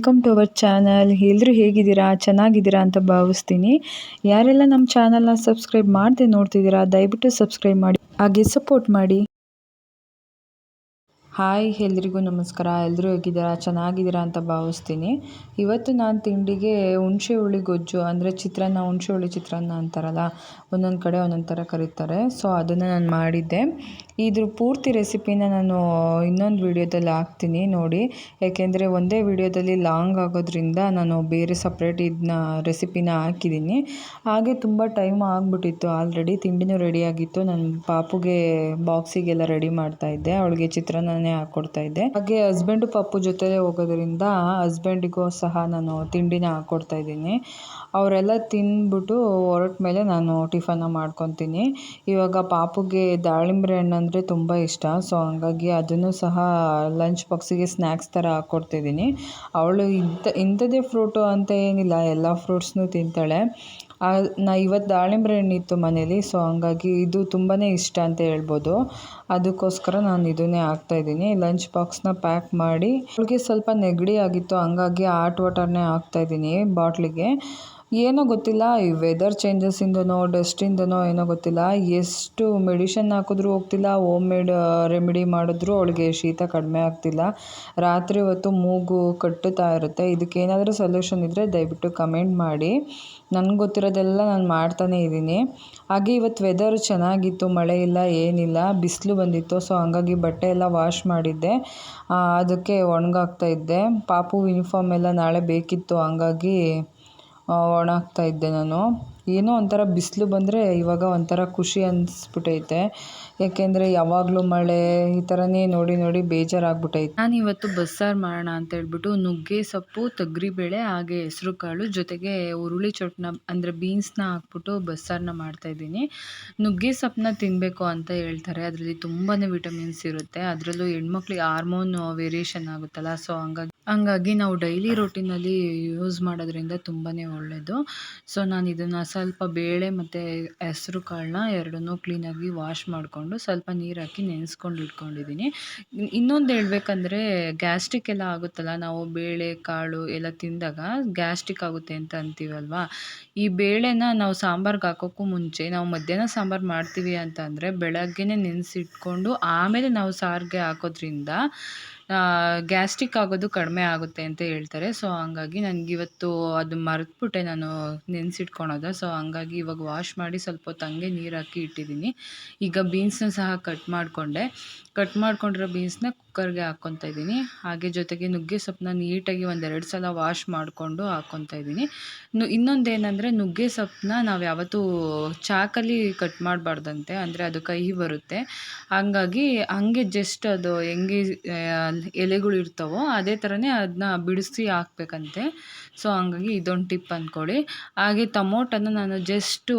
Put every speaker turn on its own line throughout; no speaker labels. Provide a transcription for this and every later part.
Welcome to our channel ಎಲ್ಲರೂ ಹೇಗಿದ್ದೀರಾ? ಚೆನ್ನಾಗಿದ್ದೀರಾ ಅಂತ ಭಾವಿಸ್ತೀನಿ. ಯಾರೆಲ್ಲ ನಮ್ಮ ಚಾನಲ್ನ ಸಬ್ಸ್ಕ್ರೈಬ್ ಮಾಡದೆ ನೋಡ್ತಿದ್ದೀರಾ, ದಯವಿಟ್ಟು ಸಬ್ಸ್ಕ್ರೈಬ್ ಮಾಡಿ. ಹಾಗೆ ಸಪೋರ್ಟ್ ಮಾಡಿ. ಹಾಯ್ ಎಲ್ರಿಗೂ ನಮಸ್ಕಾರ. ಎಲ್ಲರೂ ಹೇಗಿದ್ದೀರಾ? ಚೆನ್ನಾಗಿದ್ದೀರಾ ಅಂತ ಭಾವಿಸ್ತೀನಿ. ಇವತ್ತು ನಾನು ತಿಂಡಿಗೆ ಹುಣಸೆ ಹುಳಿ ಗೊಜ್ಜು, ಅಂದರೆ ಚಿತ್ರಾನ್ನ ಹುಣಸೆ ಹುಳಿ ಚಿತ್ರಾನ್ನ ಅಂತಾರಲ್ಲ, ಒಂದೊಂದು ಕಡೆ ಒಂದೊಂದು ಥರ ಕರೀತಾರೆ. ಸೊ ಅದನ್ನು ನಾನು ಮಾಡಿದ್ದೆ. ಇದ್ರ ಪೂರ್ತಿ ರೆಸಿಪಿನ ನಾನು ಇನ್ನೊಂದು ವಿಡಿಯೋದಲ್ಲಿ ಹಾಕ್ತೀನಿ ನೋಡಿ. ಯಾಕೆಂದರೆ ಒಂದೇ ವಿಡಿಯೋದಲ್ಲಿ ಲಾಂಗ್ ಆಗೋದ್ರಿಂದ ನಾನು ಬೇರೆ ಸಪ್ರೇಟ್ ಇದನ್ನ ರೆಸಿಪಿನ ಹಾಕಿದ್ದೀನಿ. ಹಾಗೆ ತುಂಬ ಟೈಮ್ ಆಗಿಬಿಟ್ಟಿತ್ತು. ಆಲ್ರೆಡಿ ತಿಂಡಿನೂ ರೆಡಿಯಾಗಿತ್ತು ನನ್ನ ಪಾಪುಗೆ ಬಾಕ್ಸಿಗೆಲ್ಲ ರೆಡಿ ಮಾಡ್ತಾಯಿದ್ದೆ ಅವಳಿಗೆ ಚಿತ್ರಾನ್ನನೇ ಹಾಕ್ಕೊಡ್ತಾ ಇದ್ದೆ. ಹಾಗೆ ಹಸ್ಬೆಂಡು ಪಾಪು ಜೊತೆ ಹೋಗೋದ್ರಿಂದ ಹಸ್ಬೆಂಡಿಗೂ ಸಹ ನಾನು ತಿಂಡಿನ ಹಾಕ್ಕೊಡ್ತಾ ಇದ್ದೀನಿ. ಅವರೆಲ್ಲ ತಿಂದ್ಬಿಟ್ಟು ಹೊರಟ ಮೇಲೆ ನಾನು ಟಿಫನ್ನ ಮಾಡ್ಕೊತೀನಿ. ಇವಾಗ ಪಾಪುಗೆ ದಾಳಿಂಬೆ ಹಣ್ಣು ಅಂದರೆ ತುಂಬ ಇಷ್ಟ. ಸೊ ಹಂಗಾಗಿ ಅದನ್ನು ಸಹ ಲಂಚ್ ಬಾಕ್ಸಿಗೆ ಸ್ನ್ಯಾಕ್ಸ್ ಥರ ಹಾಕ್ಕೊಡ್ತಿದ್ದೀನಿ ಅವಳು ಇಂಥ ಇಂಥದ್ದೇ ಫ್ರೂಟು ಅಂತ ಏನಿಲ್ಲ. ಎಲ್ಲ ಫ್ರೂಟ್ಸ್ನೂ ತಿಂತಾಳೆ. ನಾ ಇವತ್ತು ದಾಳಿಂಬೆ ಹಣ್ಣಿತ್ತು ಮನೇಲಿ, ಸೊ ಹಂಗಾಗಿ ಇದು ತುಂಬಾ ಇಷ್ಟ ಅಂತ ಹೇಳ್ಬೋದು. ಅದಕ್ಕೋಸ್ಕರ ನಾನು ಇದನ್ನೇ ಹಾಕ್ತಾಯಿದ್ದೀನಿ ಲಂಚ್ ಬಾಕ್ಸ್ನ ಪ್ಯಾಕ್ ಮಾಡಿ ಅವಳಿಗೆ ಸ್ವಲ್ಪ ನೆಗಡಿ ಆಗಿತ್ತು, ಹಂಗಾಗಿ ಆಟ್ ವಾಟರ್ನೇ ಹಾಕ್ತಾಯಿದ್ದೀನಿ ಬಾಟ್ಲಿಗೆ. ಏನೋ ಗೊತ್ತಿಲ್ಲ, ಈ ವೆದರ್ ಚೇಂಜಸ್ಸಿಂದನೋ ಡಸ್ಟಿಂದನೋ ಏನೋ ಗೊತ್ತಿಲ್ಲ. ಎಷ್ಟು ಮೆಡಿಷನ್ ಹಾಕಿದ್ರೂ ಹೋಗ್ತಿಲ್ಲ ಓಮ್ ಮೇಡ್ ರೆಮಿಡಿ ಮಾಡಿದ್ರೂ ಅವಳಿಗೆ ಶೀತ ಕಡಿಮೆ ಆಗ್ತಿಲ್ಲ. ರಾತ್ರಿ ಹೊತ್ತು ಮೂಗು ಕಟ್ಟುತ್ತಾ ಇರುತ್ತೆ. ಇದಕ್ಕೇನಾದರೂ ಸೊಲ್ಯೂಷನ್ ಇದ್ದರೆ ದಯವಿಟ್ಟು ಕಮೆಂಟ್ ಮಾಡಿ. ನನಗೆ ಗೊತ್ತಿರೋದೆಲ್ಲ ನಾನು ಮಾಡ್ತಾನೇ ಇದ್ದೀನಿ. ಹಾಗೆ ಇವತ್ತು ವೆದರ್ ಚೆನ್ನಾಗಿತ್ತು, ಮಳೆ ಇಲ್ಲ, ಏನಿಲ್ಲ, ಬಿಸಿಲು ಬಂದಿತ್ತು ಸೊ ಹಂಗಾಗಿ ಬಟ್ಟೆ ಎಲ್ಲ ವಾಶ್ ಮಾಡಿದ್ದೆ. ಅದಕ್ಕೆ ಒಣಗಾಗ್ತಾ ಇದ್ದೆ. ಪಾಪು ಯೂನಿಫಾರ್ಮ್ ಎಲ್ಲ ನಾಳೆ ಬೇಕಿತ್ತು, ಹಂಗಾಗಿ ಒಣಾಗ್ತಾ ಇದ್ದೆ ನಾನು. ಏನೋ ಒಂಥರ ಬಿಸಿಲು ಬಂದರೆ ಇವಾಗ ಒಂಥರ ಖುಷಿ ಅನಿಸ್ಬಿಟ್ಟೈತೆ ಯಾಕೆಂದರೆ ಯಾವಾಗಲೂ ಮಳೆ, ಈ ಥರನೇ ನೋಡಿ ನೋಡಿ ಬೇಜಾರಾಗ್ಬಿಟ್ಟೈತೆ ನಾನು ಇವತ್ತು ಬಸ್ಸಾರು ಮಾಡೋಣ ಅಂತ ಹೇಳ್ಬಿಟ್ಟು ನುಗ್ಗೆ ಸೊಪ್ಪು, ತೊಗರಿಬೇಳೆ, ಹಾಗೆ ಹೆಸರು ಕಾಳು ಜೊತೆಗೆ ಹುರುಳಿ ಚಟ್ನ, ಅಂದರೆ ಬೀನ್ಸ್ನ ಹಾಕ್ಬಿಟ್ಟು ಬಸ್ಸಾರನ್ನ ಮಾಡ್ತಾಯಿದ್ದೀನಿ ನುಗ್ಗೆ ಸೊಪ್ಪನ್ನ ತಿನ್ನಬೇಕು ಅಂತ ಹೇಳ್ತಾರೆ. ಅದರಲ್ಲಿ ತುಂಬಾ ವಿಟಮಿನ್ಸ್ ಇರುತ್ತೆ. ಅದರಲ್ಲೂ ಹೆಣ್ಮಕ್ಳಿಗೆ ಹಾರ್ಮೋನ್ ವೇರಿಯೇಷನ್ ಆಗುತ್ತಲ್ಲ, ಸೊ ಹಂಗಾಗಿ ಹಂಗಾಗಿ ನಾವು ಡೈಲಿ ರೊಟೀನಲ್ಲಿ ಯೂಸ್ ಮಾಡೋದ್ರಿಂದ ತುಂಬಾ ಒಳ್ಳೆಯದು ಸೊ, ನಾನು ಇದನ್ನು ಸ್ವಲ್ಪ ಬೇಳೆ ಮತ್ತು ಹೆಸ್ರು ಕಾಳನ್ನ ಎರಡನ್ನೂ ಕ್ಲೀನಾಗಿ ವಾಶ್ ಮಾಡಿಕೊಂಡು ಸ್ವಲ್ಪ ನೀರು ಹಾಕಿ ನೆನೆಸ್ಕೊಂಡು ಇಟ್ಕೊಂಡಿದ್ದೀನಿ ಇನ್ನೊಂದು ಹೇಳ್ಬೇಕಂದ್ರೆ ಗ್ಯಾಸ್ಟಿಕ್ ಎಲ್ಲ ಆಗುತ್ತಲ್ಲ, ನಾವು ಬೇಳೆ, ಕಾಳು ಎಲ್ಲ ತಿಂದಾಗ ಗ್ಯಾಸ್ಟಿಕ್ ಆಗುತ್ತೆ ಅಂತ ಅಂತೀವಲ್ವಾ? ಈ ಬೇಳೆನ ನಾವು ಸಾಂಬಾರ್ಗೆ ಹಾಕೋಕ್ಕೂ ಮುಂಚೆ, ನಾವು ಮಧ್ಯಾಹ್ನ ಸಾಂಬಾರು ಮಾಡ್ತೀವಿ ಅಂತ ಅಂದರೆ ಬೆಳಗ್ಗೆನೇ ನೆನೆಸಿಟ್ಕೊಂಡು ಆಮೇಲೆ ನಾವು ಸಾರಿಗೆ ಹಾಕೋದ್ರಿಂದ ಗ್ಯಾಸ್ಟ್ರಿಕ್ ಆಗೋದು ಕಡಿಮೆ ಆಗುತ್ತೆ ಅಂತ ಹೇಳ್ತಾರೆ. ಸೊ ಹಂಗಾಗಿ ನನಗಿವತ್ತು ಅದು ಮರೆತುಬಿಟ್ಟೆ ನಾನು ನೆನೆಸಿಟ್ಕೊಳೋದು. ಸೊ ಹಂಗಾಗಿ ಇವಾಗ ವಾಶ್ ಮಾಡಿ ಸ್ವಲ್ಪ ಹೊತ್ತು ಹಂಗೆ ನೀರು ಹಾಕಿ ಇಟ್ಟಿದ್ದೀನಿ ಈಗ ಬೀನ್ಸ್ನ ಸಹ ಕಟ್ ಮಾಡಿಕೊಂಡೆ. ಕಟ್ ಮಾಡ್ಕೊಂಡಿರೋ ಬೀನ್ಸ್ನ ಕುಕ್ಕರ್ಗೆ ಹಾಕ್ಕೊತಾ ಇದ್ದೀನಿ. ಹಾಗೆ ಜೊತೆಗೆ ನುಗ್ಗೆ ಸೊಪ್ಪನ್ನ ನೀಟಾಗಿ ಒಂದೆರಡು ಸಲ ವಾಶ್ ಮಾಡಿಕೊಂಡು ಹಾಕ್ಕೊತಾ ಇದ್ದೀನಿ. ಇನ್ನೊಂದು ಏನಂದರೆ ನುಗ್ಗೆ ಸೊಪ್ಪನ್ನ ನಾವು ಯಾವತ್ತೂ ಚಾಕಲ್ಲಿ ಕಟ್ ಮಾಡಬಾರ್ದಂತೆ. ಅಂದರೆ ಅದು ಕಹಿ ಬರುತ್ತೆ. ಹಂಗಾಗಿ ಹಂಗೆ ಜಸ್ಟ್ ಅದು ಹೆಂಗೆ ಎಲೆಗಳು ಇರ್ತಾವೋ ಅದೇ ಥರನೇ ಅದನ್ನ ಬಿಡಿಸಿ ಹಾಕ್ಬೇಕಂತೆ. ಸೊ ಹಂಗಾಗಿ ಇದೊಂದು ಟಿಪ್ ಅಂದ್ಕೊಳ್ಳಿ ಹಾಗೆ ಟಮೋಟನ ನಾನು ಜಸ್ಟು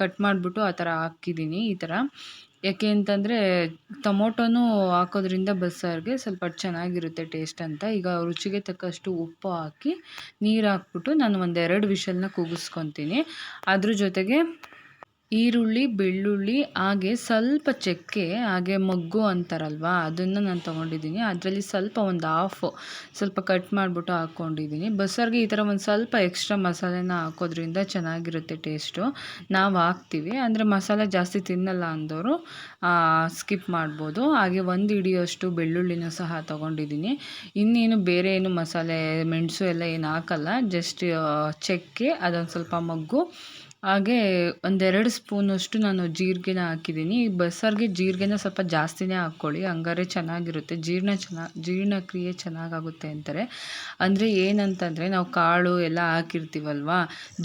ಕಟ್ ಮಾಡಿಬಿಟ್ಟು ಆ ಥರ ಹಾಕಿದ್ದೀನಿ ಈ ಥರ. ಯಾಕೆ ಅಂತಂದರೆ ಟೊಮೊಟೊನೂ ಹಾಕೋದ್ರಿಂದ ಬಸ್ಸಾರಿಗೆ ಸ್ವಲ್ಪ ಚೆನ್ನಾಗಿರುತ್ತೆ ಟೇಸ್ಟ್ ಅಂತ. ಈಗ ರುಚಿಗೆ ತಕ್ಕಷ್ಟು ಉಪ್ಪು ಹಾಕಿ ನೀರು ಹಾಕ್ಬಿಟ್ಟು ನಾನು ಒಂದೆರಡು ವಿಷಲ್ನ ಕೂಗಿಸ್ಕೊತೀನಿ. ಅದ್ರ ಜೊತೆಗೆ ಈರುಳ್ಳಿ, ಬೆಳ್ಳುಳ್ಳಿ, ಹಾಗೆ ಸ್ವಲ್ಪ ಚಕ್ಕೆ, ಹಾಗೆ ಮೊಗ್ಗು ಅಂತಾರಲ್ವ, ಅದನ್ನು ನಾನು ತೊಗೊಂಡಿದ್ದೀನಿ. ಅದರಲ್ಲಿ ಸ್ವಲ್ಪ ಒಂದು ಹಾಫ್ ಸ್ವಲ್ಪ ಕಟ್ ಮಾಡಿಬಿಟ್ಟು ಹಾಕ್ಕೊಂಡಿದ್ದೀನಿ ಬಸ್ಸಾರಿಗೆ ಈ ಥರ ಒಂದು ಸ್ವಲ್ಪ ಎಕ್ಸ್ಟ್ರಾ ಮಸಾಲೆನ ಹಾಕೋದ್ರಿಂದ ಚೆನ್ನಾಗಿರುತ್ತೆ ಟೇಸ್ಟು ನಾವು ಹಾಕ್ತೀವಿ. ಅಂದರೆ ಮಸಾಲೆ ಜಾಸ್ತಿ ತಿನ್ನಲ್ಲ ಅಂದವರು ಸ್ಕಿಪ್ ಮಾಡ್ಬೋದು. ಹಾಗೆ ಒಂದು ಹಿಡಿಯೋಷ್ಟು ಬೆಳ್ಳುಳ್ಳಿನ ಸಹ ತೊಗೊಂಡಿದ್ದೀನಿ. ಇನ್ನೇನು ಬೇರೆ ಏನು ಮಸಾಲೆ, ಮೆಣಸು ಎಲ್ಲ ಏನು ಹಾಕಲ್ಲ ಜಸ್ಟ್ ಚಕ್ಕೆ, ಅದೊಂದು ಸ್ವಲ್ಪ ಮೊಗ್ಗು ಹಾಗೆ ಒಂದೆರಡು ಸ್ಪೂನಷ್ಟು ನಾನು ಜೀರಿಗೆನ ಹಾಕಿದ್ದೀನಿ. ಬಸ್ಸಾರಿಗೆ ಜೀರಿಗೆನ ಸ್ವಲ್ಪ ಜಾಸ್ತಿನೇ ಹಾಕ್ಕೊಳ್ಳಿ. ಹಂಗಾರೆ ಚೆನ್ನಾಗಿರುತ್ತೆ. ಜೀರ್ಣ ಚೆನ್ನಾಗಿ ಜೀರ್ಣಕ್ರಿಯೆ ಚೆನ್ನಾಗಾಗುತ್ತೆ ಅಂತಾರೆ. ಅಂದರೆ ಏನಂತಂದರೆ ನಾವು ಕಾಳು ಎಲ್ಲ ಹಾಕಿರ್ತೀವಲ್ವಾ?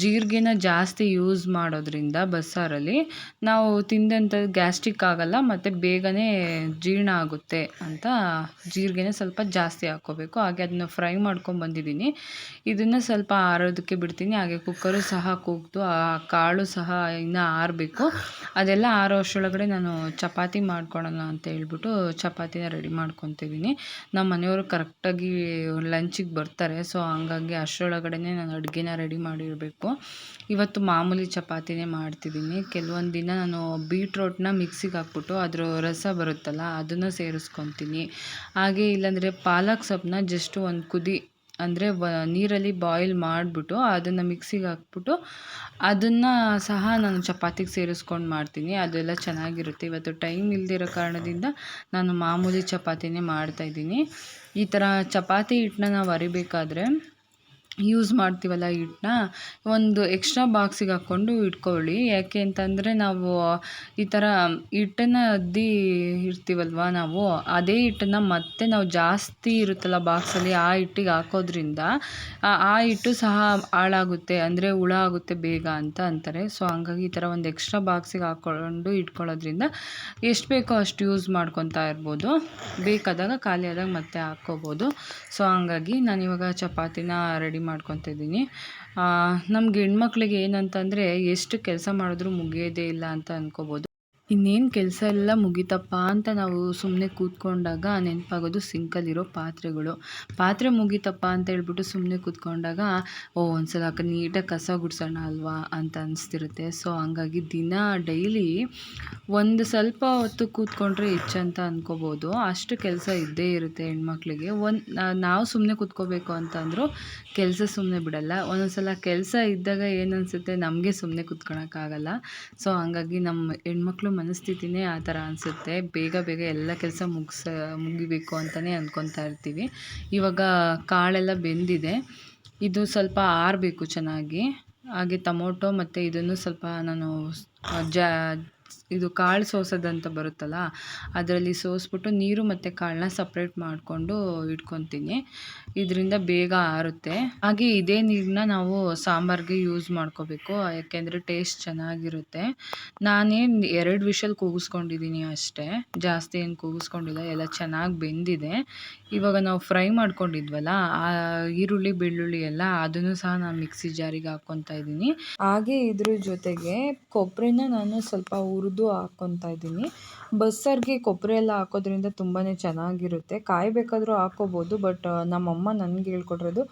ಜೀರಿಗೆನ ಜಾಸ್ತಿ ಯೂಸ್ ಮಾಡೋದ್ರಿಂದ ಬಸ್ಸಾರಲ್ಲಿ ನಾವು ತಿಂದಂಥ ಗ್ಯಾಸ್ಟ್ರಿಕ್ ಆಗಲ್ಲ, ಮತ್ತು ಬೇಗನೆ ಜೀರ್ಣ ಆಗುತ್ತೆ ಅಂತ ಜೀರಿಗೆನ ಸ್ವಲ್ಪ ಜಾಸ್ತಿ ಹಾಕ್ಕೋಬೇಕು. ಹಾಗೆ ಅದನ್ನು ಫ್ರೈ ಮಾಡ್ಕೊಂಡು ಬಂದಿದ್ದೀನಿ. ಇದನ್ನು ಸ್ವಲ್ಪ ಆರೋದಕ್ಕೆ ಬಿಡ್ತೀನಿ. ಹಾಗೆ ಕುಕ್ಕರು ಸಹ ಕೂಗ್ತು ಕಾಳು ಸಹ ಇನ್ನೂ ಆರಬೇಕು. ಅದೆಲ್ಲ ಆರೋ ಅಷ್ಟರೊಳಗಡೆ ನಾನು ಚಪಾತಿ ಮಾಡ್ಕೊಳ್ಳೋಣ ಅಂತ ಹೇಳ್ಬಿಟ್ಟು ಚಪಾತಿನ ರೆಡಿ ಮಾಡ್ಕೊತಿದ್ದೀನಿ ನಮ್ಮ ಮನೆಯವರು ಕರೆಕ್ಟಾಗಿ ಲಂಚಿಗೆ ಬರ್ತಾರೆ. ಸೊ ಹಂಗಾಗಿ ಅಷ್ಟರೊಳಗಡೆ ನಾನು ಅಡುಗೆನ ರೆಡಿ ಮಾಡಿರಬೇಕು. ಇವತ್ತು ಮಾಮೂಲಿ ಚಪಾತಿನೇ ಮಾಡ್ತಿದ್ದೀನಿ ಕೆಲವೊಂದು ದಿನ ನಾನು ಬೀಟ್ರೋಟ್ನ ಮಿಕ್ಸಿಗೆ ಹಾಕ್ಬಿಟ್ಟು ಅದರ ರಸ ಬರುತ್ತಲ್ಲ, ಅದನ್ನು ಸೇರಿಸ್ಕೊತೀನಿ. ಹಾಗೆ ಇಲ್ಲಾಂದರೆ ಪಾಲಕ್ ಸೊಪ್ಪನ್ನ ಜಸ್ಟ್ ಒಂದು ಕುದಿ ಅಂದರೆ ಬ ನೀರಲ್ಲಿ ಬಾಯ್ಲ್ ಮಾಡಿಬಿಟ್ಟು ಅದನ್ನು ಮಿಕ್ಸಿಗೆ ಹಾಕ್ಬಿಟ್ಟು ಅದನ್ನು ಸಹ ನಾನು ಚಪಾತಿಗೆ ಸೇರಿಸ್ಕೊಂಡು ಮಾಡ್ತೀನಿ. ಅದೆಲ್ಲ ಚೆನ್ನಾಗಿರುತ್ತೆ. ಇವತ್ತು ಟೈಮ್ ಇಲ್ದಿರೋ ಕಾರಣದಿಂದ ನಾನು ಮಾಮೂಲಿ ಚಪಾತಿನೇ ಮಾಡ್ತಾಯಿದ್ದೀನಿ ಈ ಥರ ಚಪಾತಿ ಹಿಟ್ಟನ್ನ ನಾವು ಅರಿಬೇಕಾದ್ರೆ ಯೂಸ್ ಮಾಡ್ತೀವಲ್ಲ ಹಿಟ್ಟನ್ನ ಒಂದು ಎಕ್ಸ್ಟ್ರಾ ಬಾಕ್ಸಿಗೆ ಹಾಕ್ಕೊಂಡು ಇಟ್ಕೊಳ್ಳಿ. ಯಾಕೆ ಅಂತಂದರೆ ನಾವು ಈ ಥರ ಹಿಟ್ಟನ್ನು ಅದ್ದಿ ಇರ್ತೀವಲ್ವ ನಾವು, ಅದೇ ಹಿಟ್ಟನ್ನು ಮತ್ತೆ ನಾವು ಜಾಸ್ತಿ ಇರುತ್ತಲ್ಲ ಬಾಕ್ಸಲ್ಲಿ ಆ ಹಿಟ್ಟಿಗೆ ಹಾಕೋದ್ರಿಂದ, ಆ ಹಿಟ್ಟು ಸಹ ಹಾಳಾಗುತ್ತೆ, ಅಂದರೆ ಹುಳ ಆಗುತ್ತೆ ಬೇಗ ಅಂತ ಅಂತಾರೆ. ಸೊ ಹಂಗಾಗಿ ಈ ಥರ ಒಂದು ಎಕ್ಸ್ಟ್ರಾ ಬಾಕ್ಸಿಗೆ ಹಾಕ್ಕೊಂಡು ಇಟ್ಕೊಳ್ಳೋದ್ರಿಂದ ಎಷ್ಟು ಬೇಕೋ ಅಷ್ಟು ಯೂಸ್ ಮಾಡ್ಕೊತಾ ಇರ್ಬೋದು. ಬೇಕಾದಾಗ ಖಾಲಿ ಆದಾಗ ಮತ್ತೆ ಹಾಕ್ಕೋಬೋದು. ಸೊ ಹಂಗಾಗಿ ನಾನಿವಾಗ ಚಪಾತಿನ ರೆಡಿ ಮಾಡ್ಕೊತಾ ಇದ್ದೀನಿ ನಮ್ಗೆ ಹೆಣ್ಮಕ್ಳಿಗೆ ಏನಂತಂದರೆ ಎಷ್ಟು ಕೆಲಸ ಮಾಡಿದ್ರೂ ಮುಗಿಯೋದೇ ಇಲ್ಲ ಅಂತ ಅಂದ್ಕೋಬೋದು ಇನ್ನೇನು ಕೆಲಸ ಎಲ್ಲ ಮುಗಿತಪ್ಪ ಅಂತ ನಾವು ಸುಮ್ಮನೆ ಕೂತ್ಕೊಂಡಾಗ ನೆನಪಾಗೋದು ಸಿಂಕಲ್ಲಿರೋ ಪಾತ್ರೆಗಳು. ಪಾತ್ರೆ ಮುಗಿತಪ್ಪ ಅಂತ ಹೇಳ್ಬಿಟ್ಟು ಸುಮ್ಮನೆ ಕೂತ್ಕೊಂಡಾಗ, ಓ, ಒಂದ್ಸಲ ನೀಟಾಗಿ ಕಸ ಗುಡಿಸೋಣ ಅಲ್ವಾ? ಅಂತ ಅನಿಸ್ತಿರುತ್ತೆ. ಸೊ, ಹಂಗಾಗಿ ದಿನ ಡೈಲಿ ಒಂದು ಸ್ವಲ್ಪ ಹೊತ್ತು ಕೂತ್ಕೊಂಡ್ರೆ ಹೆಚ್ಚಂತ ಅಂದ್ಕೋಬೋದು ಅಷ್ಟು ಕೆಲಸ ಇದ್ದೇ ಇರುತ್ತೆ ಹೆಣ್ಮಕ್ಳಿಗೆ. ಒಂದು, ನಾವು ಸುಮ್ಮನೆ ಕೂತ್ಕೋಬೇಕು ಅಂತಂದರೂ ಕೆಲಸ ಸುಮ್ಮನೆ ಬಿಡಲ್ಲ. ಒಂದೊಂದ್ಸಲ ಕೆಲಸ ಇದ್ದಾಗ ಏನು ಅನಿಸುತ್ತೆ? ನಮಗೆ ಸುಮ್ಮನೆ ಕೂತ್ಕೊಳಕ್ಕಾಗಲ್ಲ. ಸೊ, ಹಂಗಾಗಿ ನಮ್ಮ ಹೆಣ್ಮಕ್ಳು ಮನಸ್ಥಿತಿನೇ ಆ ಥರ ಅನಿಸುತ್ತೆ. ಬೇಗ ಬೇಗ ಎಲ್ಲ ಕೆಲಸ ಮುಗಿಸ, ಮುಗಿಬೇಕು ಅಂತಲೇ ಅಂದ್ಕೊತಾ ಇರ್ತೀವಿ. ಇವಾಗ ಕಾಳೆಲ್ಲ ಬೆಂದಿದೆ. ಇದು ಸ್ವಲ್ಪ ಆರಬೇಕು ಚೆನ್ನಾಗಿ. ಹಾಗೆ ಟೊಮೊಟೊ ಮತ್ತು ಇದನ್ನು ಸ್ವಲ್ಪ ನಾನು ಜಾ ಇದು ಕಾಳು ಸೋಸೋದಂತ ಬರುತ್ತಲ್ಲ, ಅದರಲ್ಲಿ ಸೋಸ್ಬಿಟ್ಟು ನೀರು ಮತ್ತು ಕಾಳನ್ನ ಸಪ್ರೇಟ್ ಮಾಡಿಕೊಂಡು ಇಟ್ಕೊತೀನಿ. ಇದರಿಂದ ಬೇಗ ಆರುತ್ತೆ. ಹಾಗೆ ಇದೇ ನೀರನ್ನ ನಾವು ಸಾಂಬಾರಿಗೆ ಯೂಸ್ ಮಾಡ್ಕೋಬೇಕು, ಯಾಕೆಂದರೆ ಟೇಸ್ಟ್ ಚೆನ್ನಾಗಿರುತ್ತೆ. ನಾನೇನು ಎರಡು ವಿಷಲ್ ಕೂಗಿಸ್ಕೊಂಡಿದ್ದೀನಿ ಅಷ್ಟೇ. ಜಾಸ್ತಿ ಏನು ಕೂಗಿಸ್ಕೊಂಡಿಲ್ಲ, ಎಲ್ಲ ಚೆನ್ನಾಗಿ ಬೆಂದಿದೆ. ಇವಾಗ ನಾವು ಫ್ರೈ ಮಾಡ್ಕೊಂಡಿದ್ವಲ್ಲ, ಆ ಈರುಳ್ಳಿ, ಬೆಳ್ಳುಳ್ಳಿ ಎಲ್ಲ ಅದನ್ನು ಸಹ ನಾನು ಮಿಕ್ಸಿ ಜಾರಿಗೆ ಹಾಕ್ಕೊತಾ ಇದ್ದೀನಿ. ಹಾಗೆ ಇದ್ರ ಜೊತೆಗೆ ಕೊಬ್ಬರಿನ ನಾನು ಸ್ವಲ್ಪ ಹುರಿದು ಹಾಕ್ಕೊತಾ ಇದ್ದೀನಿ. ಬಸ್ಸಾರಿಗೆ ಕೊಬ್ಬರಿ ಎಲ್ಲ ಹಾಕೋದ್ರಿಂದ ತುಂಬಾ ಚೆನ್ನಾಗಿರುತ್ತೆ. ಕಾಯಿ ಬೇಕಾದರೂ ಹಾಕ್ಕೋಬೋದು ಬಟ್ ನಮ್ಮಮ್ಮ ನನಗೆ ಹೇಳ್ಕೊಟ್ಟಿರೋದು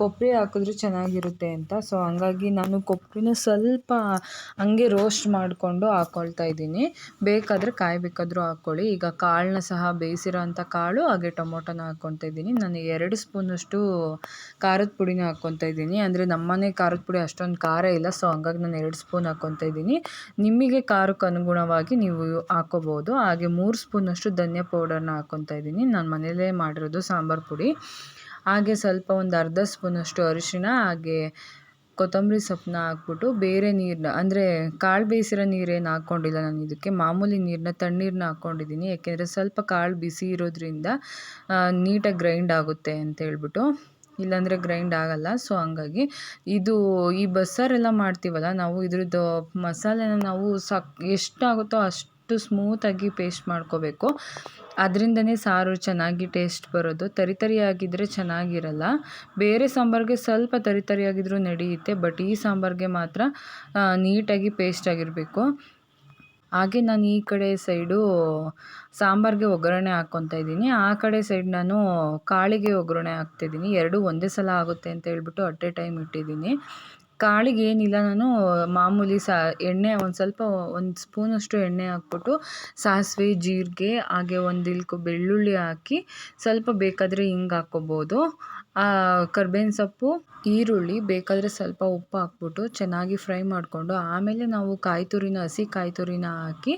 ಕೊಬ್ಬರಿ ಹಾಕಿದ್ರೆ ಚೆನ್ನಾಗಿರುತ್ತೆ ಅಂತ. ಸೊ ಹಂಗಾಗಿ ನಾನು ಕೊಬ್ಬರಿನ ಸ್ವಲ್ಪ ಹಂಗೆ ರೋಸ್ಟ್ ಮಾಡಿಕೊಂಡು ಹಾಕ್ಕೊಳ್ತಾ ಇದ್ದೀನಿ. ಬೇಕಾದರೆ ಕಾಯಬೇಕಾದ್ರೂ ಹಾಕ್ಕೊಳ್ಳಿ. ಈಗ ಕಾಳನ್ನ ಸಹ ಬೇಯಿಸಿರೋ ಅಂಥ ಕಾಳು, ಹಾಗೆ ಟೊಮೊಟೊನ ಹಾಕ್ಕೊತಾ ಇದ್ದೀನಿ. ನಾನು ಎರಡು ಸ್ಪೂನಷ್ಟು ಖಾರದ ಪುಡಿನ ಹಾಕ್ಕೊತಾ ಇದ್ದೀನಿ. ಅಂದರೆ ನಮ್ಮನೆ ಖಾರದ ಪುಡಿ ಅಷ್ಟೊಂದು ಖಾರ ಇಲ್ಲ. ಸೊ ಹಂಗಾಗಿ ನಾನು ಎರಡು ಸ್ಪೂನ್ ಹಾಕ್ಕೊತಾ ಇದ್ದೀನಿ. ನಿಮಗೆ ಖಾರಕ್ಕೆ ಅನುಗುಣವಾಗಿ ನೀವು ಹಾಕ್ಕೋಬೋದು ಹಾಗೆ ಮೂರು ಸ್ಪೂನಷ್ಟು ಧನಿಯಾ ಪೌಡರ್ನ ಹಾಕ್ಕೊತಾ ಇದ್ದೀನಿ. ನಾನು ಮನೆಯಲ್ಲೇ ಮಾಡಿರೋದು ಸಾಂಬಾರು ಪುಡಿ. ಹಾಗೆ ಸ್ವಲ್ಪ ಒಂದು ಅರ್ಧ ಸ್ಪೂನಷ್ಟು ಅರಿಶಿನ ಹಾಗೆ ಕೊತ್ತಂಬರಿ ಸೊಪ್ಪನ್ನ ಹಾಕ್ಬಿಟ್ಟು ಬೇರೆ ನೀರನ್ನ ಅಂದರೆ ಕಾಳು ಬೇಯಿಸಿರೋ ನೀರೇನು ಹಾಕ್ಕೊಂಡಿಲ್ಲ ನಾನು ಇದಕ್ಕೆ, ಮಾಮೂಲಿ ನೀರನ್ನ ತಣ್ಣೀರನ್ನ ಹಾಕ್ಕೊಂಡಿದ್ದೀನಿ ಯಾಕೆಂದರೆ ಸ್ವಲ್ಪ ಕಾಳು ಬಿಸಿ ಇರೋದ್ರಿಂದ ನೀಟಾಗಿ ಗ್ರೈಂಡ್ ಆಗುತ್ತೆ ಅಂತ ಹೇಳ್ಬಿಟ್ಟು. ಇಲ್ಲಾಂದರೆ ಗ್ರೈಂಡ್ ಆಗಲ್ಲ. ಸೊ, ಹಂಗಾಗಿ ಇದು ಈ ಬಸ್ಸಾರೆಲ್ಲ ಮಾಡ್ತೀವಲ್ಲ, ನಾವು ಇದ್ರದ್ದು ಮಸಾಲೆನ ನಾವು ಸಕ್, ಎಷ್ಟಾಗುತ್ತೋ ಅಷ್ಟು ಸ್ಮೂತಾಗಿ ಪೇಸ್ಟ್ ಮಾಡ್ಕೋಬೇಕು. ಅದರಿಂದನೇ ಸಾರು ಚೆನ್ನಾಗಿ ಟೇಸ್ಟ್ ಬರೋದು. ತರಿ ತರಿಯಾಗಿದ್ದರೆ ಚೆನ್ನಾಗಿರಲ್ಲ. ಬೇರೆ ಸಾಂಬಾರಿಗೆ ಸ್ವಲ್ಪ ತರಿ ತರಿಯಾಗಿದ್ದರೂ ನಡೆಯುತ್ತೆ ಬಟ್ ಈ ಸಾಂಬಾರಿಗೆ ಮಾತ್ರ ನೀಟಾಗಿ ಪೇಸ್ಟ್ ಆಗಿರಬೇಕು. ಹಾಗೆ ನಾನು ಈ ಕಡೆ ಸೈಡು ಸಾಂಬಾರಿಗೆ ಒಗ್ಗರಣೆ ಹಾಕ್ಕೊತಾ ಇದ್ದೀನಿ. ಆ ಕಡೆ ಸೈಡ್ ನಾನು ಕಾಳಿಗೆ ಒಗ್ಗರಣೆ ಹಾಕ್ತಿದ್ದೀನಿ ಎರಡೂ ಒಂದೇ ಸಲ ಆಗುತ್ತೆ ಅಂತ ಹೇಳ್ಬಿಟ್ಟು ಅಟ್ ಎ ಟೈಮ್ ಇಟ್ಟಿದ್ದೀನಿ. ಕಾಳಿಗೆ ಏನಿಲ್ಲ, ನಾನು ಮಾಮೂಲಿ ಸಾ, ಎಣ್ಣೆ ಒಂದು ಸ್ವಲ್ಪ, ಒಂದು ಸ್ಪೂನಷ್ಟು ಎಣ್ಣೆ ಹಾಕ್ಬಿಟ್ಟು ಸಾಸಿವೆ, ಜೀರಿಗೆ, ಹಾಗೆ ಒಂದು ಇಲ್ಕು ಬೆಳ್ಳುಳ್ಳಿ ಹಾಕಿ ಸ್ವಲ್ಪ ಬೇಕಾದರೆ ಹಿಂಗೆ ಹಾಕ್ಕೋಬೋದು ಕರ್ಬೇವಿನ ಸೊಪ್ಪು, ಈರುಳ್ಳಿ ಬೇಕಾದರೆ ಸ್ವಲ್ಪ ಉಪ್ಪು ಹಾಕ್ಬಿಟ್ಟು ಚೆನ್ನಾಗಿ ಫ್ರೈ ಮಾಡಿಕೊಂಡು ಆಮೇಲೆ ನಾವು ಕಾಯಿ ತುರಿನ ಹಸಿ ಕಾಯಿ ತುರಿನ ಹಾಕಿ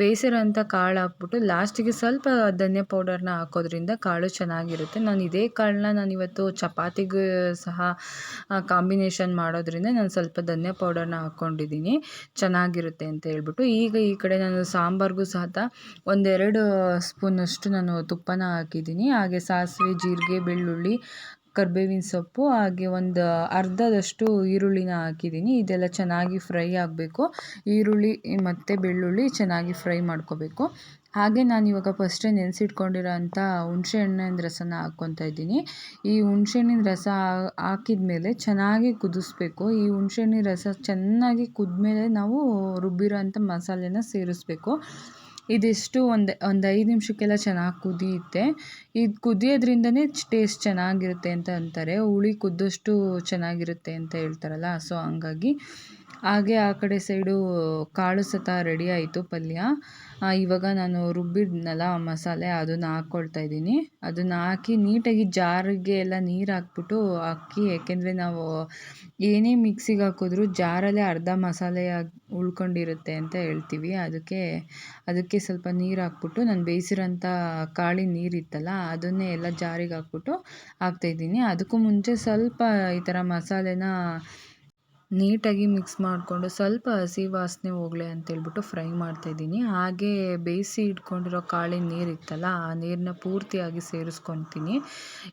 ಬೇಯಿಸಿರೋಂಥ ಕಾಳು ಹಾಕ್ಬಿಟ್ಟು ಲಾಸ್ಟಿಗೆ ಸ್ವಲ್ಪ ಧನಿಯಾ ಪೌಡರ್ನ ಹಾಕೋದ್ರಿಂದ ಕಾಳು ಚೆನ್ನಾಗಿರುತ್ತೆ. ನಾನು ಇದೇ ಕಾಳನ್ನ ನಾನು ಇವತ್ತು ಚಪಾತಿಗೂ ಸಹ ಕಾಂಬಿನೇಷನ್ ಮಾಡೋದ್ರಿಂದ ನಾನು ಸ್ವಲ್ಪ ಧನಿಯಾ ಪೌಡರ್ನ ಹಾಕ್ಕೊಂಡಿದ್ದೀನಿ. ಚೆನ್ನಾಗಿರುತ್ತೆ ಅಂತ ಹೇಳ್ಬಿಟ್ಟು ಈಗ ಈ ಕಡೆ ನಾನು ಸಾಂಬಾರಿಗೂ ಸಹ ಒಂದೆರಡು ಸ್ಪೂನಷ್ಟು ನಾನು ತುಪ್ಪನ ಹಾಕಿದ್ದೀನಿ. ಹಾಗೆ ಸಾಸಿವೆ, ಜೀರಿಗೆ, ಬೆಳ್ಳುಳ್ಳಿ ಕರ್ಬೇವಿನ ಸೊಪ್ಪು, ಹಾಗೆ ಒಂದು ಅರ್ಧದಷ್ಟು ಈರುಳ್ಳಿನ ಹಾಕಿದ್ದೀನಿ. ಇದೆಲ್ಲ ಚೆನ್ನಾಗಿ ಫ್ರೈ ಆಗಬೇಕು. ಈರುಳ್ಳಿ ಮತ್ತು ಬೆಳ್ಳುಳ್ಳಿ ಚೆನ್ನಾಗಿ ಫ್ರೈ ಮಾಡ್ಕೋಬೇಕು. ಹಾಗೆ ನಾನು ಇವಾಗ ಫಸ್ಟೇ ನೆನೆಸಿಟ್ಕೊಂಡಿರೋ ಅಂಥ ಹುಣಸೆ ಹಣ್ಣಿನ ರಸನ ಹಾಕ್ಕೊತಾ ಇದ್ದೀನಿ. ಈ ಹುಣಸೆಹಣ್ಣಿನ ರಸ ಹಾಕಿದ ಮೇಲೆ ಚೆನ್ನಾಗಿ ಕುದಿಸ್ಬೇಕು. ಈ ಹುಣಸೆಹಣ್ಣಿನ ರಸ ಚೆನ್ನಾಗಿ ಕುದ್ದ ಮೇಲೆ ನಾವು ರುಬ್ಬಿರೋ ಅಂಥ ಮಸಾಲೆನ ಸೇರಿಸ್ಬೇಕು. ಇದಿಷ್ಟು ಒಂದು ಒಂದು ಐದು ನಿಮಿಷಕ್ಕೆಲ್ಲ ಚೆನ್ನಾಗಿ ಕುದಿಯುತ್ತೆ. ಇದು ಕುದಿಯೋದ್ರಿಂದನೇ ಟೇಸ್ಟ್ ಚೆನ್ನಾಗಿರುತ್ತೆ ಅಂತ ಅಂತಾರೆ. ಹುಳಿ ಕುದ್ದಷ್ಟು ಚೆನ್ನಾಗಿರುತ್ತೆ ಅಂತ ಹೇಳ್ತಾರಲ್ಲ, ಸೊ ಹಂಗಾಗಿ. ಹಾಗೆ ಆ ಕಡೆ ಸೈಡು ಕಾಳು ಸತ ರೆಡಿ ಆಯಿತು ಪಲ್ಯ. ಇವಾಗ ನಾನು ರುಬ್ಬಿದ್ನಲ್ಲ ಮಸಾಲೆ, ಅದನ್ನ ಹಾಕ್ಕೊಳ್ತಾ ಇದ್ದೀನಿ. ಅದನ್ನು ಹಾಕಿ ನೀಟಾಗಿ ಜಾರಿಗೆ ಎಲ್ಲ ನೀರು ಹಾಕ್ಬಿಟ್ಟು ಅಕ್ಕಿ ಏಕೆಂದರೆ ನಾವು ಏನೇ ಮಿಕ್ಸಿಗೆ ಹಾಕಿದ್ರು ಜಾರಲ್ಲೇ ಅರ್ಧ ಮಸಾಲೆ ಉಳ್ಕೊಂಡಿರುತ್ತೆ ಅಂತ ಹೇಳ್ತೀವಿ. ಅದಕ್ಕೆ ಅದಕ್ಕೆ ಸ್ವಲ್ಪ ನೀರು ಹಾಕ್ಬಿಟ್ಟು, ನಾನು ಬೇಯಿಸಿರೋಂಥ ಕಾಳಿ ನೀರಿತ್ತಲ್ಲ ಅದನ್ನೇ ಎಲ್ಲ ಜಾರಿಗೆ ಹಾಕ್ಬಿಟ್ಟು ಹಾಕ್ತಾಯಿದ್ದೀನಿ ಅದಕ್ಕೂ ಮುಂಚೆ ಸ್ವಲ್ಪ ಈ ಥರ ಮಸಾಲೆನ ನೀಟಾಗಿ ಮಿಕ್ಸ್ ಮಾಡಿಕೊಂಡು ಸ್ವಲ್ಪ ಹಸಿ ವಾಸನೆ ಹೋಗಲಿ ಅಂತೇಳ್ಬಿಟ್ಟು ಫ್ರೈ ಮಾಡ್ತಾಯಿದ್ದೀನಿ ಹಾಗೇ ಬೇಯಿಸಿ ಇಟ್ಕೊಂಡಿರೋ ಕಾಳಿನ ನೀರು ಇತ್ತಲ್ಲ, ಆ ನೀರನ್ನ ಪೂರ್ತಿಯಾಗಿ ಸೇರಿಸ್ಕೊತೀನಿ.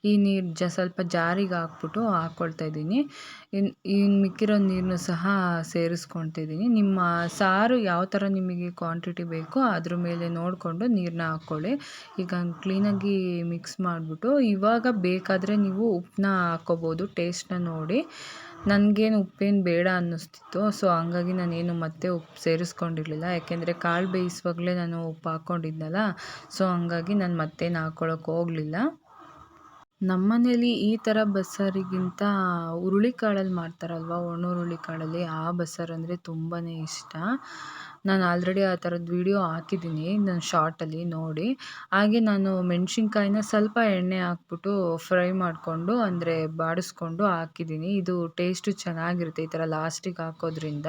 ಈ ನೀರು ಜ, ಸ್ವಲ್ಪ ಜಾರಿಗೆ ಹಾಕ್ಬಿಟ್ಟು ಹಾಕ್ಕೊಳ್ತಾ ಇದ್ದೀನಿ. ಇನ್ನು ಇನ್ನು ಮಿಕ್ಕಿರೋ ನೀರನ್ನು ಸಹ ಸೇರಿಸ್ಕೊತಿದ್ದೀನಿ ನಿಮ್ಮ ಸಾರು ಯಾವ ಥರ ನಿಮಗೆ ಕ್ವಾಂಟಿಟಿ ಬೇಕೋ ಅದ್ರ ಮೇಲೆ ನೋಡಿಕೊಂಡು ನೀರನ್ನ ಹಾಕ್ಕೊಳ್ಳಿ ಈಗ ಕ್ಲೀನಾಗಿ ಮಿಕ್ಸ್ ಮಾಡಿಬಿಟ್ಟು ಇವಾಗ ಬೇಕಾದರೆ ನೀವು ಉಪ್ಪನ್ನ ಹಾಕ್ಕೋಬೋದು ಟೇಸ್ಟನ್ನ ನೋಡಿ. ನನಗೇನು ಉಪ್ಪೇನು ಬೇಡ ಅನ್ನಿಸ್ತಿತ್ತು. ಸೊ, ಹಂಗಾಗಿ ನಾನೇನು ಮತ್ತೆ ಉಪ್ಪು ಸೇರಿಸ್ಕೊಂಡಿರಲಿಲ್ಲ. ಯಾಕೆಂದರೆ ಕಾಳು ಬೇಯಿಸುವಾಗಲೇ ನಾನು ಉಪ್ಪು ಹಾಕ್ಕೊಂಡಿದ್ನಲ್ಲ. ಸೊ, ಹಂಗಾಗಿ ನಾನು ಮತ್ತೇನು ಹಾಕ್ಕೊಳಕ್ಕೆ ಹೋಗಲಿಲ್ಲ. ನಮ್ಮನೇಲಿ ಈ ಥರ ಬಸ್ಸಾರಿಗಿಂತ ಹುರುಳಿಕಾಳಲ್ಲಿ ಮಾಡ್ತಾರಲ್ವ ಒಣ ಹುರುಳಿಕಾಳಲ್ಲಿ ಆ ಬಸ್ಸಾರು ಅಂದರೆ ತುಂಬಾ ಇಷ್ಟ. ನಾನು ಆಲ್ರೆಡಿ ಆ ಥರದ್ದು ವೀಡಿಯೋ ಹಾಕಿದ್ದೀನಿ ನನ್ನ ಶಾರ್ಟಲ್ಲಿ ನೋಡಿ. ಹಾಗೆ ನಾನು ಮೆಣಸಿನ್ಕಾಯಿನ ಸ್ವಲ್ಪ ಎಣ್ಣೆ ಹಾಕ್ಬಿಟ್ಟು ಫ್ರೈ ಮಾಡಿಕೊಂಡು, ಅಂದರೆ ಬಾಡಿಸ್ಕೊಂಡು ಹಾಕಿದ್ದೀನಿ. ಇದು ಟೇಸ್ಟು ಚೆನ್ನಾಗಿರುತ್ತೆ ಈ ಥರ ಲಾಸ್ಟಿಗೆ ಹಾಕೋದ್ರಿಂದ.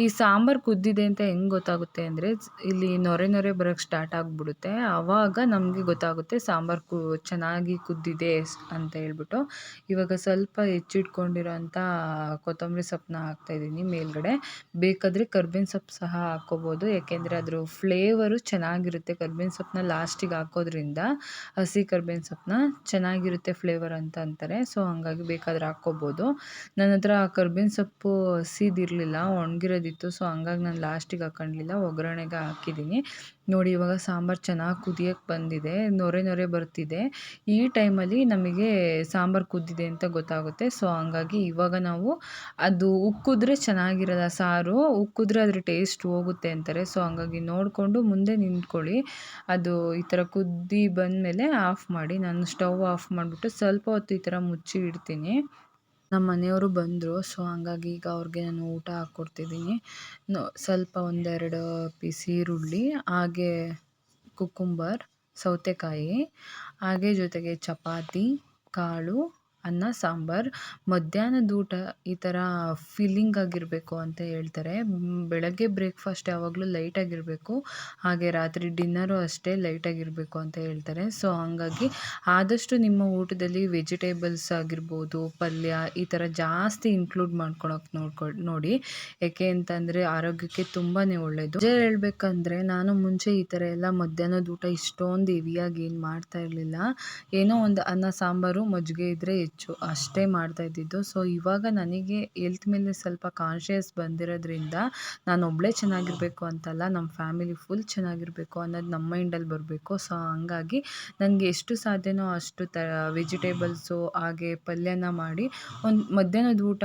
ಈ ಸಾಂಬಾರು ಕುದ್ದಿದೆ ಅಂತ ಹೆಂಗೆ ಗೊತ್ತಾಗುತ್ತೆ ಅಂದರೆ, ಇಲ್ಲಿ ನೊರೆ ನೊರೆ ಬರೋಕ್ಕೆ ಸ್ಟಾರ್ಟ್ ಆಗಿಬಿಡುತ್ತೆ. ಆವಾಗ ನಮಗೆ ಗೊತ್ತಾಗುತ್ತೆ ಸಾಂಬಾರು ಕು, ಚೆನ್ನಾಗಿ ಕುದ್ದಿದೆ ಅಂತ ಹೇಳ್ಬಿಟ್ಟು. ಇವಾಗ ಸ್ವಲ್ಪ ಹೆಚ್ಚಿಟ್ಕೊಂಡಿರೋ ಅಂಥ ಕೊತ್ತಂಬರಿ ಸೊಪ್ಪನ್ನ ಹಾಕ್ತಾಯಿದ್ದೀನಿ ಮೇಲ್ಗಡೆ. ಬೇಕಾದರೆ ಕರ್ಬೇವಿನ ಸೊಪ್ಪು ಸಹ ಹಾಕ್ಕೋಬೋದು ಯಾಕೆಂದರೆ ಅದ್ರ ಫ್ಲೇವರು ಚೆನ್ನಾಗಿರುತ್ತೆ. ಕರ್ಬೇವಿನ ಸೊಪ್ಪನ್ನ ಲಾಸ್ಟಿಗೆ ಹಾಕೋದ್ರಿಂದ ಹಸಿ ಕರ್ಬೇವಿನ ಸೊಪ್ಪನ್ನ ಚೆನ್ನಾಗಿರುತ್ತೆ ಫ್ಲೇವರ್ ಅಂತ ಅಂತಾರೆ. ಸೊ ಹಂಗಾಗಿ ಬೇಕಾದ್ರೆ ಹಾಕ್ಕೋಬೋದು ನನ್ನ ಹತ್ರ ಕರ್ಬೇವಿನ ಸೊಪ್ಪು ಹಸಿದಿರಲಿಲ್ಲ, ಒಣಗಿರೋದಿತ್ತು. ಸೊ ಹಂಗಾಗಿ ನಾನು ಲಾಸ್ಟಿಗೆ ಹಾಕ್ಕೊಂಡಿಲ್ಲ ಒಗ್ಗರಣೆಗೆ ಹಾಕಿದ್ದೀನಿ. ನೋಡಿ ಇವಾಗ ಸಾಂಬಾರು ಚೆನ್ನಾಗಿ ಕುದಿಯೋಕ್ಕೆ ಬಂದಿದೆ, ನೊರೆ ನೊರೆ ಬರ್ತಿದೆ. ಈ ಟೈಮಲ್ಲಿ ನಮಗೆ ಸಾಂಬಾರು ಕುದ್ದಿದೆ ಅಂತ ಗೊತ್ತಾಗುತ್ತೆ. ಸೊ ಹಂಗಾಗಿ ಇವಾಗ ನಾವು ಅದು ಉಕ್ಕಿದ್ರೆ ಚೆನ್ನಾಗಿರಲ್ಲ ಸಾರು ಉಕ್ಕಿದ್ರೆ ಅದ್ರ ಟೇಸ್ಟ್ ಹೋಗುತ್ತೆ ಅಂತಾರೆ. ಸೊ ಹಂಗಾಗಿ ನೋಡಿಕೊಂಡು ಮುಂದೆ ನಿಂತ್ಕೊಳ್ಳಿ. ಅದು ಈ ಥರ ಕುದ್ದಿ ಬಂದಮೇಲೆ ಆಫ್ ಮಾಡಿ, ನಾನು ಸ್ಟವ್ ಆಫ್ ಮಾಡಿಬಿಟ್ಟು ಸ್ವಲ್ಪ ಹೊತ್ತು ಈ ಥರ ಮುಚ್ಚಿ ಇಡ್ತೀನಿ. ನಮ್ಮ ಮನೆಯವರು ಬಂದರು. ಸೊ ಹಂಗಾಗಿ ಈಗ ಅವ್ರಿಗೆ ನಾನು ಊಟ ಹಾಕ್ಕೊಡ್ತಿದ್ದೀನಿ ಸ್ವಲ್ಪ ಒಂದೆರಡು ಪೀಸ್ ಈರುಳ್ಳಿ, ಹಾಗೆ ಕುಕುಂಬರ್ ಸೌತೆಕಾಯಿ, ಹಾಗೆ ಜೊತೆಗೆ ಚಪಾತಿ, ಕಾಳು ಅನ್ನ, ಸಾಂಬಾರು, ಮಧ್ಯಾಹ್ನದ ಊಟ ಈ ಥರ ಫಿಲ್ಲಿಂಗ್ ಆಗಿರಬೇಕು ಅಂತ ಹೇಳ್ತಾರೆ. ಬೆಳಗ್ಗೆ ಬ್ರೇಕ್ಫಾಸ್ಟ್ ಯಾವಾಗಲೂ ಲೈಟಾಗಿರಬೇಕು ಹಾಗೆ ರಾತ್ರಿ ಡಿನ್ನರು ಅಷ್ಟೇ ಲೈಟಾಗಿರಬೇಕು ಅಂತ ಹೇಳ್ತಾರೆ. ಸೊ, ಹಾಗಾಗಿ ಆದಷ್ಟು ನಿಮ್ಮ ಊಟದಲ್ಲಿ ವೆಜಿಟೇಬಲ್ಸ್ ಆಗಿರ್ಬೋದು, ಪಲ್ಯ ಈ ಥರ ಜಾಸ್ತಿ ಇನ್ಕ್ಲೂಡ್ ಮಾಡ್ಕೊಳಕ್ಕೆ ನೋಡ್ಕೊ, ನೋಡಿ. ಯಾಕೆ ಅಂತಂದರೆ ಆರೋಗ್ಯಕ್ಕೆ ತುಂಬಾ ಒಳ್ಳೆಯದು ನಿಜ ಹೇಳ್ಬೇಕಂದ್ರೆ ನಾನು ಮುಂಚೆ ಈ ಥರ ಎಲ್ಲ ಮಧ್ಯಾಹ್ನದ ಊಟ ಇಷ್ಟೊಂದು ಹೆವಿಯಾಗಿ ಏನು ಮಾಡ್ತಾ ಇರಲಿಲ್ಲ. ಏನೋ ಒಂದು ಅನ್ನ, ಸಾಂಬಾರು ಮಜ್ಜಿಗೆ ಇದ್ದರೆ ಹೆಚ್ಚು ಅಷ್ಟೇ ಮಾಡ್ತಾ ಇದ್ದಿದ್ದು. ಸೊ ಇವಾಗ ನನಗೆ ಎಲ್ತ್ ಮೇಲೆ ಸ್ವಲ್ಪ ಕಾನ್ಷಿಯಸ್ ಬಂದಿರೋದ್ರಿಂದ ನಾನು ಒಬ್ಬಳೇ ಚೆನ್ನಾಗಿರಬೇಕು ಅಂತಲ್ಲ ನಮ್ಮ ಫ್ಯಾಮಿಲಿ ಫುಲ್ ಚೆನ್ನಾಗಿರಬೇಕು ಅನ್ನೋದು ನಮ್ಮ ಮೈಂಡಲ್ಲಿ ಬರಬೇಕು. ಸೊ ಹಂಗಾಗಿ ನನಗೆ ಎಷ್ಟು ಸಾಧ್ಯನೋ ಅಷ್ಟು ತ ವೆಜಿಟೇಬಲ್ಸು ಹಾಗೆ ಪಲ್ಯನ ಮಾಡಿ ಒಂದು ಮಧ್ಯಾಹ್ನದ ಊಟ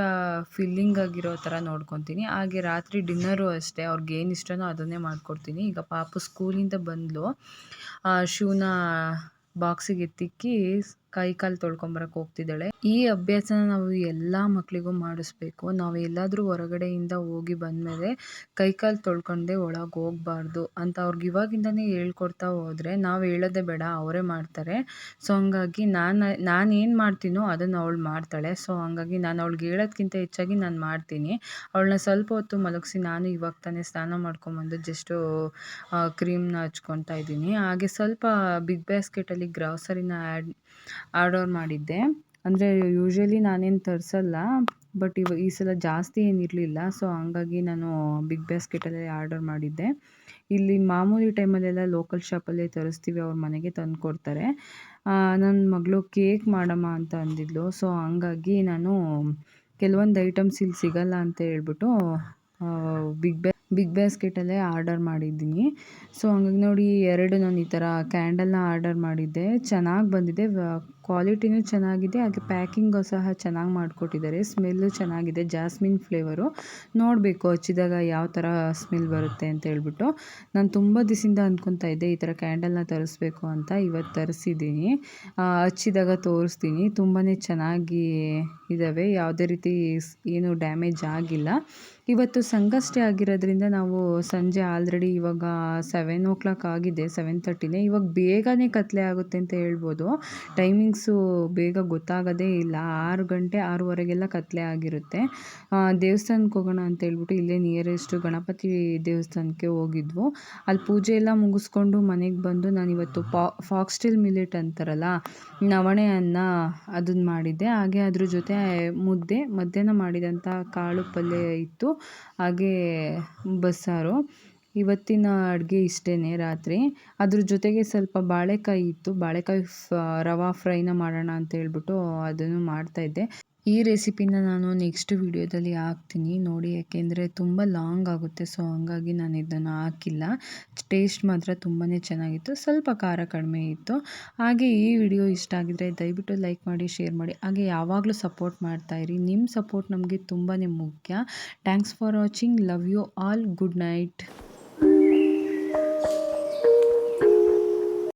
ಫಿಲ್ಲಿಂಗ್ ಆಗಿರೋ ಥರ ನೋಡ್ಕೊತೀನಿ. ಹಾಗೆ ರಾತ್ರಿ ಡಿನ್ನರು ಅಷ್ಟೇ, ಅವ್ರಿಗೆ ಏನು ಇಷ್ಟನೋ ಅದನ್ನೇ ಮಾಡಿಕೊಡ್ತೀನಿ. ಈಗ ಪಾಪು ಸ್ಕೂಲಿಂದ ಬಂದಲು. ಶೂನ ಬಾಕ್ಸಿಗೆ ಎತ್ತಿಕ್ಕಿ ಕೈ ಕಾಲು ತೊಳ್ಕೊಂಬರಕ್ಕೆ ಹೋಗ್ತಿದ್ದಾಳೆ. ಈ ಅಭ್ಯಾಸನ ನಾವು ಎಲ್ಲ ಮಕ್ಕಳಿಗೂ ಮಾಡಿಸ್ಬೇಕು. ನಾವು ಎಲ್ಲಾದರೂ ಹೊರಗಡೆಯಿಂದ ಹೋಗಿ ಬಂದಮೇಲೆ ಕೈ ಕಾಲು ತೊಳ್ಕೊಂಡೆ ಒಳಗೆ ಹೋಗ್ಬಾರ್ದು ಅಂತ ಅವ್ರಿಗೆ ಇವಾಗಿಂದನೇ ಹೇಳ್ಕೊಡ್ತಾ ಹೋದರೆ ನಾವು ಹೇಳೋದೇ ಬೇಡ, ಅವರೇ ಮಾಡ್ತಾರೆ. ಸೊ ಹಂಗಾಗಿ ನಾನು ನಾನು ಏನು ಮಾಡ್ತೀನೋ ಅದನ್ನು ಅವಳು ಮಾಡ್ತಾಳೆ. ಸೊ ಹಂಗಾಗಿ ನಾನು ಅವಳಿಗೆ ಹೇಳೋದ್ಕಿಂತ ಹೆಚ್ಚಾಗಿ ನಾನು ಮಾಡ್ತೀನಿ. ಅವಳನ್ನ ಸ್ವಲ್ಪ ಹೊತ್ತು ಮಲಗಿಸಿ ನಾನು ಇವಾಗ ತಾನೇ ಸ್ನಾನ ಮಾಡ್ಕೊಂಬಂದು ಜಸ್ಟು ಕ್ರೀಮ್ನ ಹಚ್ಕೊತಾ ಇದ್ದೀನಿ. ಹಾಗೆ ಸ್ವಲ್ಪ ಬಿಗ್ ಬ್ಯಾಸ್ಕೆಟಲ್ಲಿ ಗ್ರಾಸರಿನ ಆ್ಯಡ್ ಆರ್ಡರ್ ಮಾಡಿದ್ದೆ. ಅಂದರೆ ಯೂಶ್ವಲಿ ನಾನೇನು ತರಿಸಲ್ಲ ಬಟ್ ಇವ, ಈ ಸಲ ಜಾಸ್ತಿ ಏನಿರಲಿಲ್ಲ ಸೊ ಹಂಗಾಗಿ ನಾನು ಬಿಗ್ ಬ್ಯಾಸ್ಕೆಟಲ್ಲೇ ಆರ್ಡರ್ ಮಾಡಿದ್ದೆ. ಇಲ್ಲಿ ಮಾಮೂಲಿ ಟೈಮಲ್ಲೆಲ್ಲ ಲೋಕಲ್ ಶಾಪಲ್ಲೇ ತರಿಸ್ತೀವಿ, ಅವ್ರ ಮನೆಗೆ ತಂದು ಕೊಡ್ತಾರೆ. ನನ್ನ ಮಗಳು ಕೇಕ್ ಮಾಡಮ್ಮ ಅಂತ ಅಂದಿದ್ಲು. ಸೊ ಹಂಗಾಗಿ ನಾನು, ಕೆಲವೊಂದು ಐಟಮ್ಸ್ ಇಲ್ಲಿ ಸಿಗಲ್ಲ ಅಂತ ಹೇಳ್ಬಿಟ್ಟು ಬಿಗ್ ಬ್ಯಾ ಬಿಗ್ ಬ್ಯಾಸ್ಕೆಟಲ್ಲೇ ಆರ್ಡರ್ ಮಾಡಿದ್ದೀನಿ. ಸೊ ಹಂಗಾಗಿ ನೋಡಿ, ಎರಡು ನಾನು ಈ ಥರ ಕ್ಯಾಂಡಲ್ನ ಆರ್ಡರ್ ಮಾಡಿದ್ದೆ. ಚೆನ್ನಾಗಿ ಬಂದಿದೆ. ಕ್ವಾಲಿಟಿನೂ ಚೆನ್ನಾಗಿದೆ ಹಾಗೆ ಪ್ಯಾಕಿಂಗು ಸಹ ಚೆನ್ನಾಗಿ ಮಾಡಿಕೊಟ್ಟಿದ್ದಾರೆ. ಸ್ಮೆಲ್ಲು ಚೆನ್ನಾಗಿದೆ, ಜಾಸ್ಮಿನ್ ಫ್ಲೇವರು. ನೋಡಬೇಕು ಹಚ್ಚಿದಾಗ ಯಾವ ಥರ ಸ್ಮೆಲ್ ಬರುತ್ತೆ ಅಂತ ಹೇಳ್ಬಿಟ್ಟು. ನಾನು ತುಂಬ ದಿವಸದಿಂದ ಅಂದ್ಕೊತಾ ಇದ್ದೆ ಈ ಥರ ಕ್ಯಾಂಡಲ್ನ ತರಿಸ್ಬೇಕು ಅಂತ, ಇವತ್ತು ತರಿಸಿದ್ದೀನಿ. ಹಚ್ಚಿದಾಗ ತೋರಿಸ್ತೀನಿ. ತುಂಬಾ ಚೆನ್ನಾಗಿ ಇದ್ದಾವೆ ಯಾವುದೇ ರೀತಿ ಏನು ಡ್ಯಾಮೇಜ್ ಆಗಿಲ್ಲ. ಇವತ್ತು ಸಂಕಷ್ಟೇ ಆಗಿರೋದ್ರಿಂದ ನಾವು ಸಂಜೆ ಆಲ್ರೆಡಿ ಇವಾಗ ಸೆವೆನ್ ಓ ಕ್ಲಾಕ್ ಆಗಿದೆ, ಸೆವೆನ್ ತರ್ಟಿನೇ. ಇವಾಗ ಬೇಗನೆ ಕತ್ಲೆ ಆಗುತ್ತೆ ಅಂತ ಹೇಳ್ಬೋದು. ಟೈಮಿಂಗ್ಸು ಬೇಗ ಗೊತ್ತಾಗೋದೇ ಇಲ್ಲ. ಆರು ಗಂಟೆ ಆರೂವರೆಗೆಲ್ಲ ಕತ್ತಲೆ ಆಗಿರುತ್ತೆ. ದೇವಸ್ಥಾನಕ್ಕೆ ಹೋಗೋಣ ಅಂತ ಹೇಳ್ಬಿಟ್ಟು ಇಲ್ಲೇ ನಿಯರೆಸ್ಟು ಗಣಪತಿ ದೇವಸ್ಥಾನಕ್ಕೆ ಹೋಗಿದ್ವು. ಅಲ್ಲಿ ಪೂಜೆ ಎಲ್ಲ ಮುಗಿಸ್ಕೊಂಡು ಮನೆಗೆ ಬಂದು ನಾನು ಇವತ್ತು ಪಾ ಫಾಕ್ಸ್ಟಿಲ್ ಮಿಲೆಟ್ ಅಂತಾರಲ್ಲ ನವಣೆ ಅನ್ನ ಅದನ್ನ ಮಾಡಿದ್ದೆ. ಹಾಗೆ ಅದ್ರ ಜೊತೆ ಮುದ್ದೆ, ಮಧ್ಯಾಹ್ನ ಮಾಡಿದಂಥ ಕಾಳು ಪಲ್ಯ ಇತ್ತು. ಹಾಗೇ ಬಸ್ಸಾರು. ಇವತ್ತಿನ ಅಡುಗೆ ಇಷ್ಟೇ ರಾತ್ರಿ. ಅದ್ರ ಜೊತೆಗೆ ಸ್ವಲ್ಪ ಬಾಳೆಕಾಯಿ ಇತ್ತು. ಬಾಳೆಕಾಯಿ ರವಾ ಫ್ರೈನ ಮಾಡೋಣ ಅಂತ ಹೇಳ್ಬಿಟ್ಟು ಅದನ್ನು ಮಾಡ್ತಾಯಿದ್ದೆ ಈ ರೆಸಿಪಿನ ನಾನು ನೆಕ್ಸ್ಟ್ ವಿಡಿಯೋದಲ್ಲಿ ಹಾಕ್ತೀನಿ. ನೋಡಿ, ಯಾಕೆಂದರೆ ತುಂಬ ಲಾಂಗ್ ಆಗುತ್ತೆ, ಸೊ ಹಂಗಾಗಿ ನಾನು ಇದನ್ನು ಹಾಕಿಲ್ಲ. ಟೇಸ್ಟ್ ಮಾತ್ರ ತುಂಬಾ ಚೆನ್ನಾಗಿತ್ತು. ಸ್ವಲ್ಪ ಖಾರ ಕಡಿಮೆ ಇತ್ತು. ಹಾಗೆ ಈ ವಿಡಿಯೋ ಇಷ್ಟ ಆಗಿದರೆ ದಯವಿಟ್ಟು ಲೈಕ್ ಮಾಡಿ, ಶೇರ್ ಮಾಡಿ. ಹಾಗೆ ಯಾವಾಗಲೂ ಸಪೋರ್ಟ್ ಮಾಡ್ತಾಯಿರಿ ನಿಮ್ಮ ಸಪೋರ್ಟ್ ನಮಗೆ ತುಂಬಾ ಮುಖ್ಯ. Thanks for watching. Love you all. Good night.